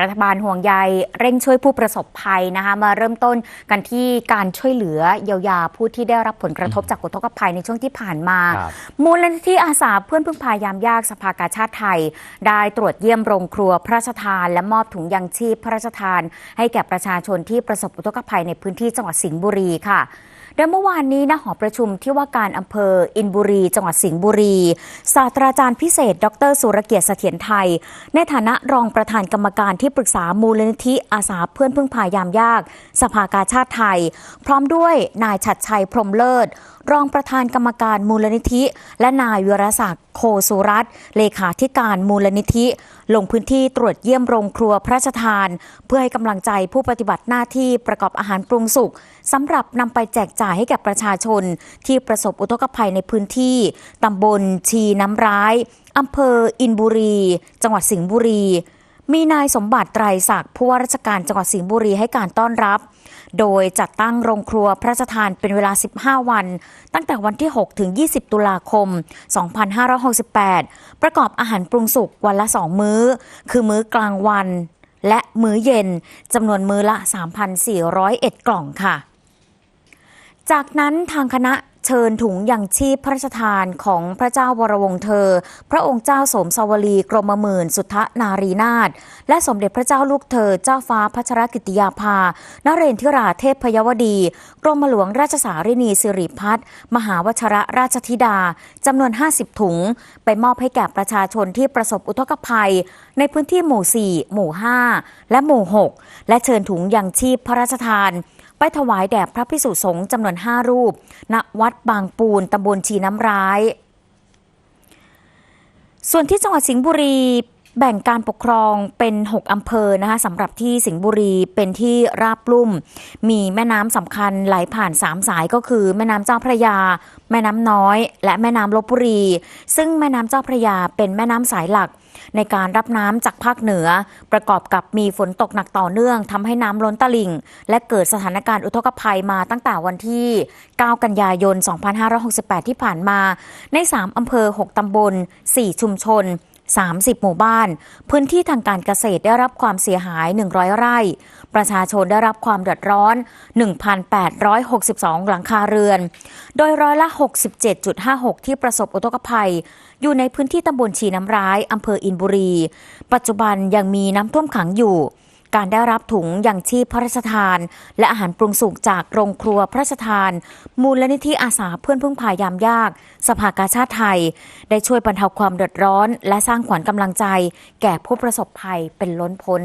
รัฐบาลห่วงใยเร่งช่วยผู้ประสบภัยนะคะมาเริ่มต้นกันที่การช่วยเหลือเยียวยาผู้ที่ได้รับผลกระทบจากอุทกภัยในช่วงที่ผ่านมาครับมูลนิธิอาสาเพื่อนพึ่งพายามยากสภากาชาติไทย ได้ตรวจเยี่ยมโรงครัวพระราชทาน และมอบถุงยังชีพพระราชทาน ให้แก่ประชาชนที่ประสบอุทกภัยในพื้นที่จังหวัดสิงห์บุรีค่ะ โดยเมื่อวานนี้ณหอประชุมที่ว่าการอำเภออินบุรี จังหวัดสิงห์บุรี ศาสตราจารย์พิเศษ ดร สุรเกียรติเสถียรไทย ในฐานะรองประธานกรรมการที่ปรึกษามูลนิธิอาสาเพื่อนพึ่งพายามยาก สภากาชาติไทย พร้อมด้วยนายชัดชัยพรมเลิศ รองประธานกรรมการมูลนิธิ และนายวิรศักดิ์โคสุรัตน์เลขาธิการมูลนิธิ ลงพื้นที่ตรวจเยี่ยมโรงครัวพระราชทาน เพื่อให้กำลังใจผู้ปฏิบัติหน้าที่ประกอบอาหารปรุงสุกสำหรับนำไปแจกจ่ายให้แก่ประชาชน ที่ประสบอุทกภัยในพื้นที่ตำบลชีน้ำร้ายอำเภออินบุรี จังหวัดสิงห์บุรี มีนายสมบัติไตรศักดิ์ผู้ว่าราชการจังหวัดสิงห์บุรีให้การต้อนรับ โดยจัดตั้งโรงครัวพระราชทานเป็นเวลา 15 วัน ตั้งแต่วันที่ 6 ถึง 20 ตุลาคม 2568 ประกอบอาหารปรุงสุกวันละ 2 มื้อ คือมื้อกลางวัน และมื้อเย็นจำนวนมื้อละ 3,401 กล่องค่ะ จากนั้นทางคณะ เชิญถุงยังชีพพระราชทานของพระเจ้าวรวงศ์เธอ พระองค์เจ้าสมสวลีกรมหมื่นสุทธนารีนาถและสมเด็จพระเจ้าลูกเธอ เจ้าฟ้าพัชรกิติยาภา นเรนทิราเทพพยวดี กรมหลวงราชสารินีสิริพัฒน์มหาวชระราชธิดาจำนวน 50 ถุง ไปมอบให้แก่ประชาชนที่ประสบอุทกภัย ในพื้นที่หมู่ 4 หมู่ 5 และหมู่ 6 และเชิญถุงยังชีพพระราชทาน ถวายแด่พระพิสุสงฆ์จำนวนห้ารูป ณ วัดบางปูนตำบลชีน้ำร้าย ส่วนที่จังหวัดสิงห์บุรี แบ่งการปกครองเป็น 6 อำเภอนะคะสำหรับที่สิงห์บุรีเป็นที่ราบลุ่ม มีแม่น้ำสำคัญไหลผ่าน 3 สายก็คือ แม่น้ำเจ้าพระยา แม่น้ำน้อย และแม่น้ำลบบุรี ซึ่งแม่น้ำเจ้าพระยาเป็นแม่น้ำสายหลัก ในการรับน้ำจากภาคเหนือ ประกอบกับมีฝนตกหนักต่อเนื่องทำให้น้ำล้นตลิ่ง และเกิดสถานการณ์อุทกภัยมาตั้งแต่วันที่ 9 กันยายน 2568 ที่ผ่านมา ใน 3 อำเภอ 6 ตำบล 4 ชุมชน 30 หมู่บ้าน พื้นที่ทางการเกษตรได้รับความเสียหาย 100 ไร่ ประชาชนได้รับความเดือดร้อน 1,862 หลังคาเรือน โดยร้อยละ 67.56 ที่ประสบอุทกภัย อยู่ในพื้นที่ตำบลชีน้ำร้ายอำเภออินบุรี ปัจจุบันยังมีน้ำท่วมขังอยู่ การได้รับถุงยังชีพพระราชทาน และอาหารปรุงสุกจากโรงครัวพระราชทาน มูลนิธิอาสาเพื่อนพึ่งพายามยาก สภากาชาติไทย ได้ช่วยบรรเทาความเดือดร้อน และสร้างขวัญกำลังใจ แก่ผู้ประสบภัยเป็นล้นพ้น